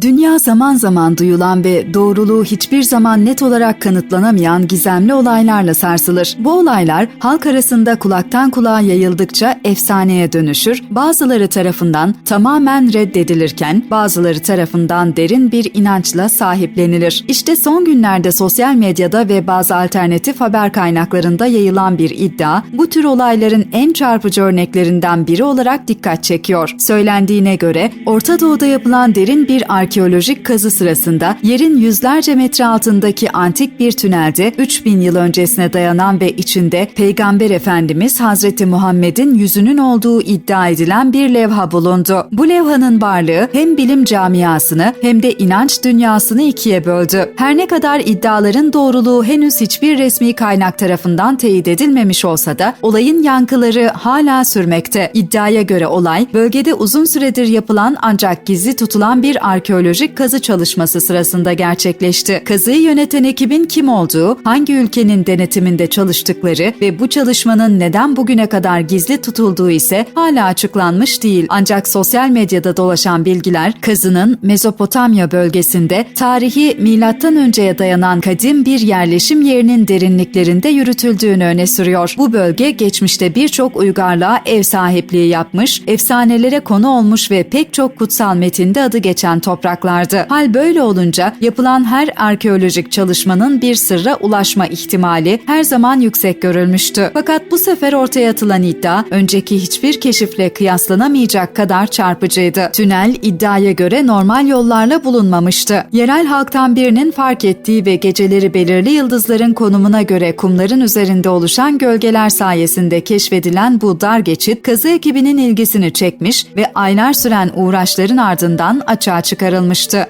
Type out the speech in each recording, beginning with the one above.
Dünya zaman zaman duyulan ve doğruluğu hiçbir zaman net olarak kanıtlanamayan gizemli olaylarla sarsılır. Bu olaylar halk arasında kulaktan kulağa yayıldıkça efsaneye dönüşür, bazıları tarafından tamamen reddedilirken bazıları tarafından derin bir inançla sahiplenilir. İşte son günlerde sosyal medyada ve bazı alternatif haber kaynaklarında yayılan bir iddia bu tür olayların en çarpıcı örneklerinden biri olarak dikkat çekiyor. Söylendiğine göre Orta Doğu'da yapılan derin bir arkeolojik kazı sırasında yerin yüzlerce metre altındaki antik bir tünelde 3000 yıl öncesine dayanan ve içinde Peygamber Efendimiz Hazreti Muhammed'in yüzünün olduğu iddia edilen bir levha bulundu. Bu levhanın varlığı hem bilim camiasını hem de inanç dünyasını ikiye böldü. Her ne kadar iddiaların doğruluğu henüz hiçbir resmi kaynak tarafından teyit edilmemiş olsa da olayın yankıları hala sürmekte. İddiaya göre olay bölgede uzun süredir yapılan ancak gizli tutulan bir arkeolojik kazı çalışması sırasında gerçekleşti. Kazıyı yöneten ekibin kim olduğu, hangi ülkenin denetiminde çalıştıkları ve bu çalışmanın neden bugüne kadar gizli tutulduğu ise hala açıklanmış değil. Ancak sosyal medyada dolaşan bilgiler kazının Mezopotamya bölgesinde tarihi milattan önceye dayanan kadim bir yerleşim yerinin derinliklerinde yürütüldüğünü öne sürüyor. Bu bölge geçmişte birçok uygarlığa ev sahipliği yapmış, efsanelere konu olmuş ve pek çok kutsal metinde adı geçen topraklardı. Hal böyle olunca yapılan her arkeolojik çalışmanın bir sırra ulaşma ihtimali her zaman yüksek görülmüştü. Fakat bu sefer ortaya atılan iddia önceki hiçbir keşifle kıyaslanamayacak kadar çarpıcıydı. Tünel iddiaya göre normal yollarla bulunmamıştı. Yerel halktan birinin fark ettiği ve geceleri belirli yıldızların konumuna göre kumların üzerinde oluşan gölgeler sayesinde keşfedilen bu dar geçit kazı ekibinin ilgisini çekmiş ve aylar süren uğraşların ardından açığa çıkarılmıştı.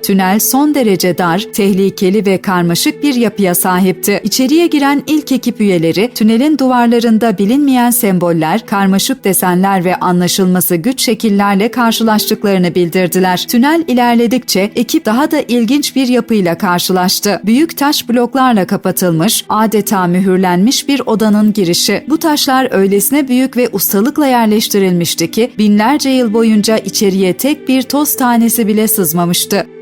Tünel son derece dar, tehlikeli ve karmaşık bir yapıya sahipti. İçeriye giren ilk ekip üyeleri tünelin duvarlarında bilinmeyen semboller, karmaşık desenler ve anlaşılması güç şekillerle karşılaştıklarını bildirdiler. Tünel ilerledikçe ekip daha da ilginç bir yapıyla karşılaştı. Büyük taş bloklarla kapatılmış, adeta mühürlenmiş bir odanın girişi. Bu taşlar öylesine büyük ve ustalıkla yerleştirilmişti ki binlerce yıl boyunca içeriye tek bir toz tanesi bile sızmamıştı. yapıyormuştu.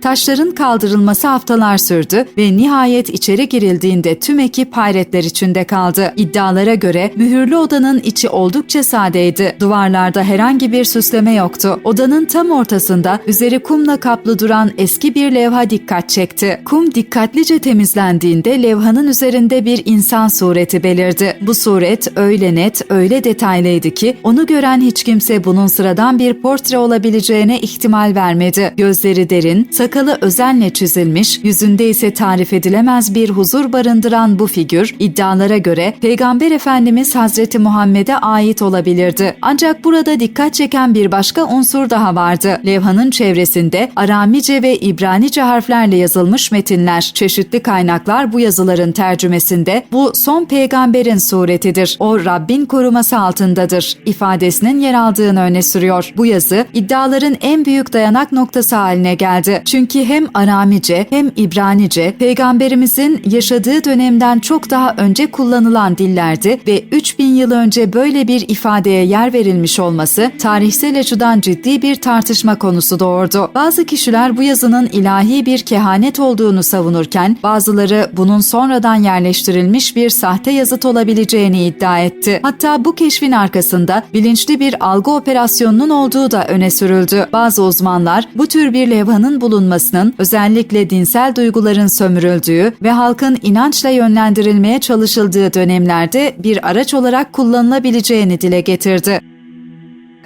Taşların kaldırılması haftalar sürdü ve nihayet içeri girildiğinde tüm ekip hayretler içinde kaldı. İddialara göre mühürlü odanın içi oldukça sadeydi. Duvarlarda herhangi bir süsleme yoktu. Odanın tam ortasında üzeri kumla kaplı duran eski bir levha dikkat çekti. Kum dikkatlice temizlendiğinde levhanın üzerinde bir insan sureti belirdi. Bu suret öyle net, öyle detaylıydı ki onu gören hiç kimse bunun sıradan bir portre olabileceğine ihtimal vermedi. Gözleri derin, sakalı özenle çizilmiş, yüzünde ise tarif edilemez bir huzur barındıran bu figür iddialara göre Peygamber Efendimiz Hazreti Muhammed'e ait olabilirdi. Ancak burada dikkat çeken bir başka unsur daha vardı. Levhanın çevresinde Aramice ve İbranice harflerle yazılmış metinler. Çeşitli kaynaklar bu yazıların tercümesinde bu son peygamberin suretidir. O Rabbin koruması altındadır ifadesinin yer aldığını öne sürüyor. Bu yazı iddiaların en büyük dayanak noktası haline geldi. Çünkü hem Aramice hem İbranice peygamberimizin yaşadığı dönemden çok daha önce kullanılan dillerdi ve 3000 yıl önce böyle bir ifadeye yer verilmiş olması tarihsel açıdan ciddi bir tartışma konusu doğurdu. Bazı kişiler bu yazının ilahi bir kehanet olduğunu savunurken bazıları bunun sonradan yerleştirilmiş bir sahte yazıt olabileceğini iddia etti. Hatta bu keşfin arkasında bilinçli bir algı operasyonunun olduğu da öne sürüldü. Bazı uzmanlar bu tür bir levhanın bulunmasının özellikle dinsel duyguların sömürüldüğü ve halkın inançla yönlendirilmeye çalışıldığı dönemlerde bir araç olarak kullanılabileceğini dile getirdi.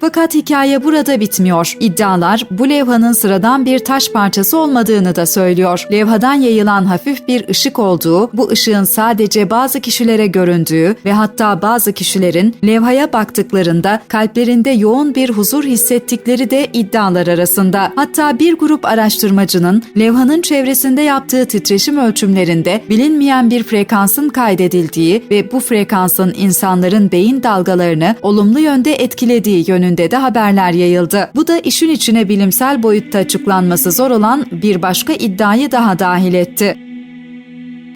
Fakat hikaye burada bitmiyor. İddialar bu levhanın sıradan bir taş parçası olmadığını da söylüyor. Levhadan yayılan hafif bir ışık olduğu, bu ışığın sadece bazı kişilere göründüğü ve hatta bazı kişilerin levhaya baktıklarında kalplerinde yoğun bir huzur hissettikleri de iddialar arasında. Hatta bir grup araştırmacının levhanın çevresinde yaptığı titreşim ölçümlerinde bilinmeyen bir frekansın kaydedildiği ve bu frekansın insanların beyin dalgalarını olumlu yönde etkilediği yönünde de haberler yayıldı. Bu da işin içine bilimsel boyutta açıklanması zor olan bir başka iddiayı daha dahil etti.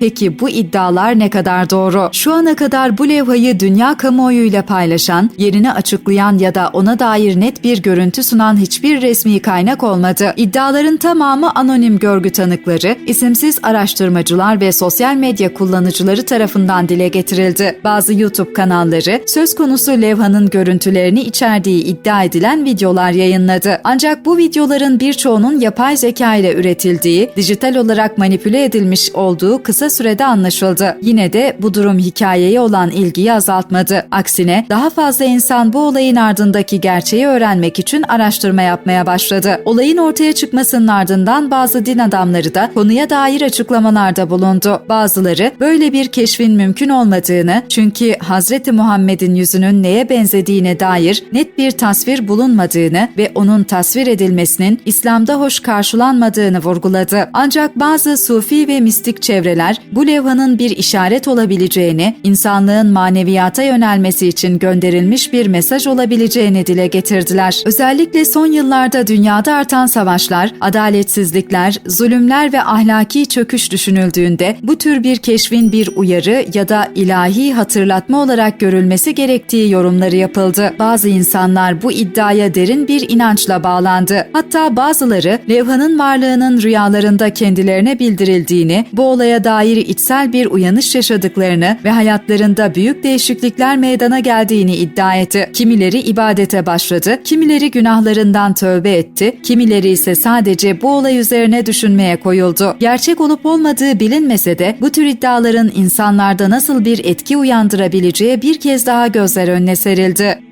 Peki bu iddialar ne kadar doğru? Şu ana kadar bu levhayı dünya kamuoyuyla paylaşan, yerini açıklayan ya da ona dair net bir görüntü sunan hiçbir resmi kaynak olmadı. İddiaların tamamı anonim görgü tanıkları, isimsiz araştırmacılar ve sosyal medya kullanıcıları tarafından dile getirildi. Bazı YouTube kanalları söz konusu levhanın görüntülerini içerdiği iddia edilen videolar yayınladı. Ancak bu videoların birçoğunun yapay zeka ile üretildiği, dijital olarak manipüle edilmiş olduğu kısa sürede anlaşıldı. Yine de bu durum hikayeye olan ilgiyi azaltmadı. Aksine daha fazla insan bu olayın ardındaki gerçeği öğrenmek için araştırma yapmaya başladı. Olayın ortaya çıkmasının ardından bazı din adamları da konuya dair açıklamalarda bulundu. Bazıları böyle bir keşfin mümkün olmadığını çünkü Hazreti Muhammed'in yüzünün neye benzediğine dair net bir tasvir bulunmadığını ve onun tasvir edilmesinin İslam'da hoş karşılanmadığını vurguladı. Ancak bazı sufi ve mistik çevreler bu levhanın bir işaret olabileceğini, insanlığın maneviyata yönelmesi için gönderilmiş bir mesaj olabileceğini dile getirdiler. Özellikle son yıllarda dünyada artan savaşlar, adaletsizlikler, zulümler ve ahlaki çöküş düşünüldüğünde bu tür bir keşfin bir uyarı ya da ilahi hatırlatma olarak görülmesi gerektiği yorumları yapıldı. Bazı insanlar bu iddiaya derin bir inançla bağlandı. Hatta bazıları levhanın varlığının rüyalarında kendilerine bildirildiğini, bu olaya dair içsel bir uyanış yaşadıklarını ve hayatlarında büyük değişiklikler meydana geldiğini iddia etti. Kimileri ibadete başladı, kimileri günahlarından tövbe etti, kimileri ise sadece bu olay üzerine düşünmeye koyuldu. Gerçek olup olmadığı bilinmese de bu tür iddiaların insanlarda nasıl bir etki uyandırabileceği bir kez daha gözler önüne serildi.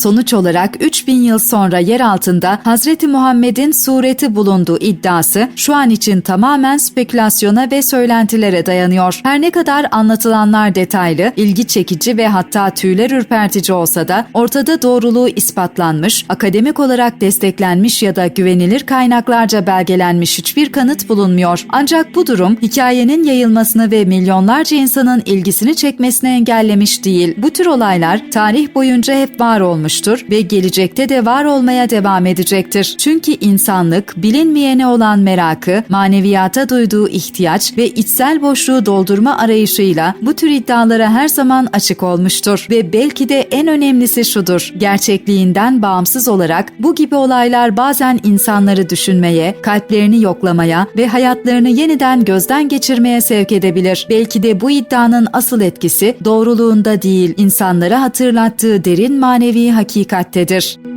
Sonuç olarak 3000 yıl sonra yer altında Hazreti Muhammed'in sureti bulunduğu iddiası şu an için tamamen spekülasyona ve söylentilere dayanıyor. Her ne kadar anlatılanlar detaylı, ilgi çekici ve hatta tüyler ürpertici olsa da ortada doğruluğu ispatlanmış, akademik olarak desteklenmiş ya da güvenilir kaynaklarca belgelenmiş hiçbir kanıt bulunmuyor. Ancak bu durum hikayenin yayılmasını ve milyonlarca insanın ilgisini çekmesini engellemiş değil. Bu tür olaylar tarih boyunca hep var olmuş olmuştur ve gelecekte de var olmaya devam edecektir. Çünkü insanlık bilinmeyene olan merakı, maneviyata duyduğu ihtiyaç ve içsel boşluğu doldurma arayışıyla bu tür iddialara her zaman açık olmuştur. Ve belki de en önemlisi şudur. Gerçekliğinden bağımsız olarak bu gibi olaylar bazen insanları düşünmeye, kalplerini yoklamaya ve hayatlarını yeniden gözden geçirmeye sevk edebilir. Belki de bu iddianın asıl etkisi doğruluğunda değil, insanlara hatırlattığı derin manevi hakikattedir.